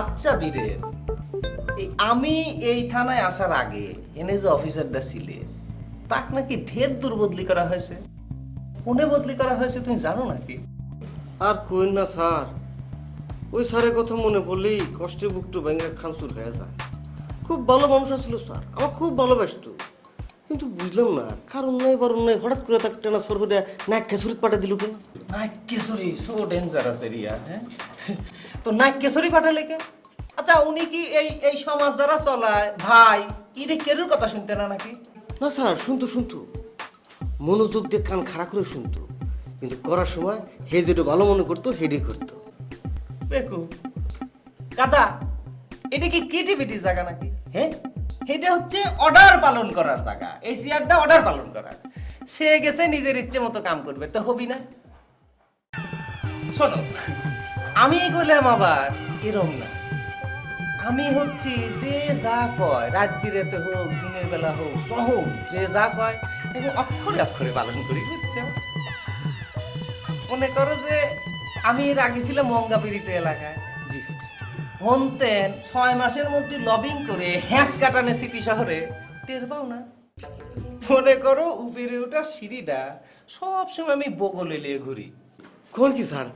আচ্ছা বীরেন এই আমি এই থানায় আসার আগে এনে যে অফিসারটা ছিলে, তাক নাকি ঢের দুর্বদলি করা হয়েছে? কোনে বদলি করা হয়েছে তুমি জানো নাকি? আর কইন না স্যার, ওই স্যারের কথা মনে পড়লেই কষ্টে বুকটু ভেঙে খামসুর হয়ে যায়। খুব ভালো মানুষ আসছিল স্যার, আমার খুব ভালোবাসতো। কিন্তু বুঝলাম না কারণ নাই বারণ নাই হঠাৎ করে তাকে ট্রান্সফার করে নাক খেসুরিত পাঠিয়ে দিল কেন? Naik Keshari so dangerous area হ্যাঁ? তো নাইক কেশরী পাঠালে কে আচ্ছা উনি কি এই এই সমাজ যারা চলায়? ভাই ইরে কেরুর কথা শুনতে না নাকি? না স্যার শুনতো শুনতো। মনোযোগ দিয়ে কান খাড়া করে শুনতো। কিন্তু করার সময় হে যেটা ভালো মনে করতো হেডে করতো। বেকু কাদা এটা কি ক্রিয়েটিভিটির জায়গা নাকি? হ্যাঁ? এটা হচ্ছে অর্ডার পালন করার জায়গা। এই অর্ডার পালন করার সে গেছে, নিজের ইচ্ছে মতো কাম করবে। তো হবি না? শোনো, আমি বললাম আবার এরম না। আমি হচ্ছি যে যা কয়, রাত বিরেতে হোক, দিনের বেলা হোক সহম যে যা কয় এখন অক্ষরে অক্ষরে পালন করি, বুঝছ? মনে করো যে আমি এর আগে ছিলাম মঙ্গাপিরিতে এলাকায়। হনতেন ছয় মাসের মধ্যে লবিং করে হ্যাঁস কাটানে সিটি শহরে। টের পাও না? মনে করো উপরে ওটা সিঁড়িটা সব সময় আমি বগলে নিয়ে ঘুরি। কোন কি স্যার?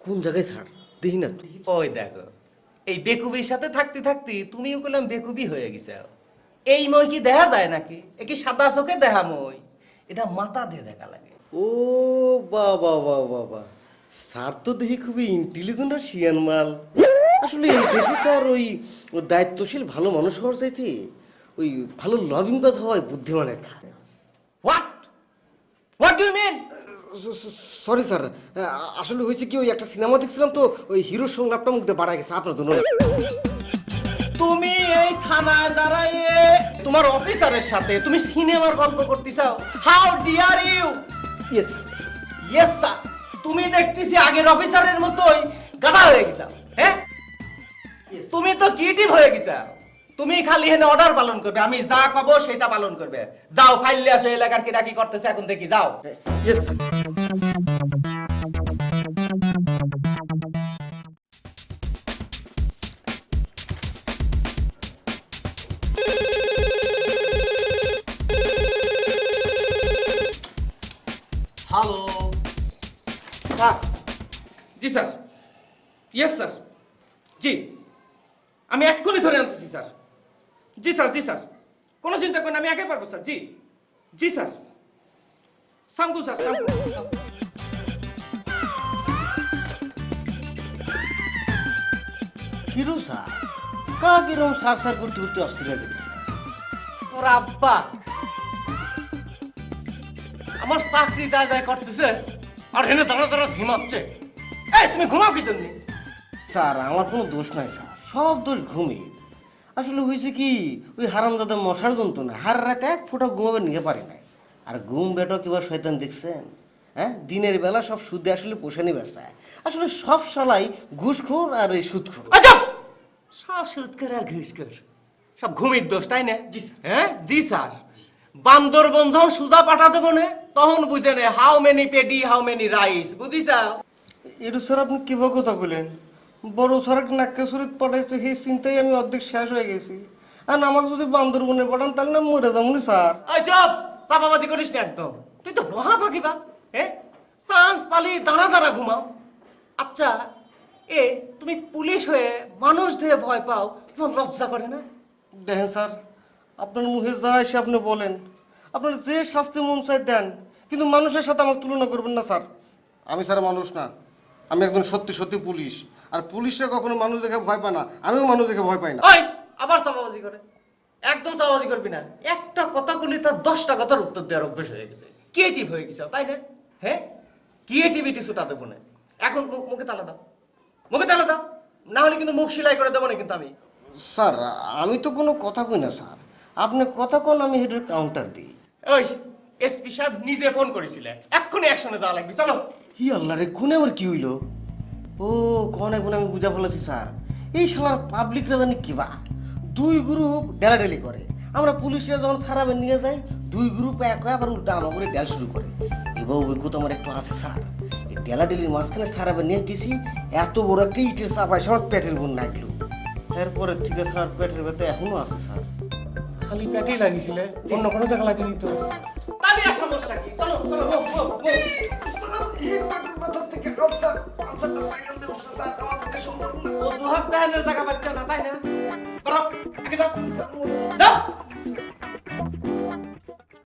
কোন জায়গায় স্যার? দেখি না। ওই দেখো এই বেকুবির সাথে থাকতে থাকতে তুমিও করলাম বেকুবি হয়ে গেছে। এই মই কি দেখা যায় নাকি? এ কি সাদা চোখে দেখা মই? এটা মাথা দিয়ে দেখা লাগে। ও বাবা বাবা বাবা স্যার তো দেখি খুবই ইন্টেলিজেন্ট আর শিয়ান মাল। আসলে এই দেশে স্যার ওই দায়িত্বশীল ভালো মানুষ হওয়ার চাইতে ওই ভালো লবিং কথা হয় বুদ্ধিমানের কাজ what what do mean sorry sir আসলে হয়েছে কি ওই একটা সিনেমা দেখছিলাম তো ওই হিরো সংলাপটা মুখ বাড়া গেছে আপনার জন্য। তুমি এই থানায় দাঁড়াইয়ে তোমার অফিসারের সাথে তুমি সিনেমার গল্প করতে চাও how dare you yes sir yes sir তুমি দেখতেছি আগের অফিসারের মতোই গাধা হয়ে গেছাও হ্যাঁ? তুমি তো ক্রিয়েটিভ হয়ে গেছাও তুমি খালি হেনে অর্ডার পালন করবে আমি যা কব সেটা পালন করবে। যাও ফাইলে আসো এলাকার কিরা কি করতেছে এখন দেখি যাও। হ্যালো স্যার জি স্যার ইয়েস স্যার জি আমি এক্ষুনি ধরে আনতেছি স্যার। জি স্যার জি স্যার। কোনো চিন্তা করেন আমি একাই পারব স্যার। জি জি স্যার। সামকু স্যার সামকু কিরম স্যার? কা কিরম সার সার করতে করতে অস্থির হয়ে যেতেছে? তোর আব্বা। আমার চাকরি যা যায় করতেছে আর হেনে দাঁড়া দাঁড়া ঝিমাচ্ছে এই তুমি ঘুমাও কি জন্য? স্যার আমার কোনো দোষ নাই স্যার। সব দোষ ঘুমে আসলে হয়েছে কি ওই হারাম দাদা মশার যন্ত্রণা হার রাতে এক ফোঁটা ঘুমাবে নিতে পারে নাই। আর ঘুম বেটো কিবা শয়তান দেখছেন? হ্যাঁ দিনের বেলা সব সুদে আসলে পোষানি ব্যবসায় আসলে সব শালাই ঘুষখোর আর এই সুদখোর। আচ্ছা! সব সুদ কর আর ঘুষ কর সব ঘুমির দোষ তাই না? জি হ্যাঁ? জি স্যার। বান্দরবন যখন সুদা পাঠা দেবো না? তখন বুঝে নে how many paddy how many rice বুঝিস এটা স্যার আপনি কীভাবে কথা বলেন বড় স্যার নাক্কা শরীর পাঠাইছে সেই চিন্তায় আমি অর্ধেক শেষ হয়ে গেছি। আর আমাকে যদি বান্দরবনে পাঠান তাহলে না মরে যাব না স্যার। ওই চপ! চাপাবাদি করিস না একদম। তুই তো মহা ফাঁকি বাস হ্যাঁ চান্স পালি দাঁড়া দাঁড়া ঘুমাও। আচ্ছা এ তুমি পুলিশ হয়ে মানুষ দিয়ে ভয় পাও তোমার লজ্জা করে না? দেখেন স্যার আপনার মুখে যা এসে আপনি বলেন আপনার যে শাস্তি মন চাই দেন কিন্তু মানুষের সাথে আমার তুলনা করবেন না স্যার। আমি স্যার মানুষ না। আমি একজন সত্যি সত্যি পুলিশ। আর পুলিশরা কখনো মানুষ দেখে ভয় পায় না। আমিও মানুষ দেখে ভয় পাই না। ওই আবার চাপাবাজি করে। একদম চাপাবাজি করবি না। একটা কথা বললে তার দশটা কথার উত্তর দেওয়ার অভ্যেস হয়ে গেছে। ক্রিয়েটিভ হয়ে গেছে তাই না? হ্যাঁ? ক্রিয়েটিভিটি সুটা দেবো না। এখন মুখ- মুখে তালা দাও। মুখে তালা দাও। না হলে কিন্তু মুখ সেলাই করে দেবো না কিন্তু আমি। স্যার আমি তো কোনো কথা কই না স্যার। আপনি কথা কোন আমি হেডের কাউন্টার দিই। ওই এসপি সাহেব নিজে ফোন করেছিলেন। এক্ষুনি অ্যাকশনে যাওয়া লাগবে। চলো। ই আল্লাহ রে কোনে আবার কি হইল? ও কোন এখন আমি বুঝা ফেলেছি স্যার। এই শালার পাবলিকরা জানি কিবা দুই গ্রুপ ডেলাডেলি করে। আমরা পুলিশরা যখন সারাবে নিয়ে যাই দুই গ্রুপ এক হয়ে আবার উল্টা আমার করে ডেল শুরু করে। এবার ওই তো আমার একটু আছে স্যার। এই ডেলাডেলির মাঝখানে সারাবে নিয়ে গেছি এত বড় একটা ইটের চাপ আসে আমার পেটের বোন লাগল এরপরের থেকে স্যার পেটের ব্যথা এখনও আছে স্যার। খালি পেটেই লাগিয়েছিলে? অন্য কোনো জায়গা লাগেনি তো তাহলে সমস্যা কি? চলো চলো। এই পাটের মাথা থেকে আফসার আফসারটা সাইকেল দিয়ে উঠছে, স্যার। আমার পক্ষে সম্ভব না, তাই না?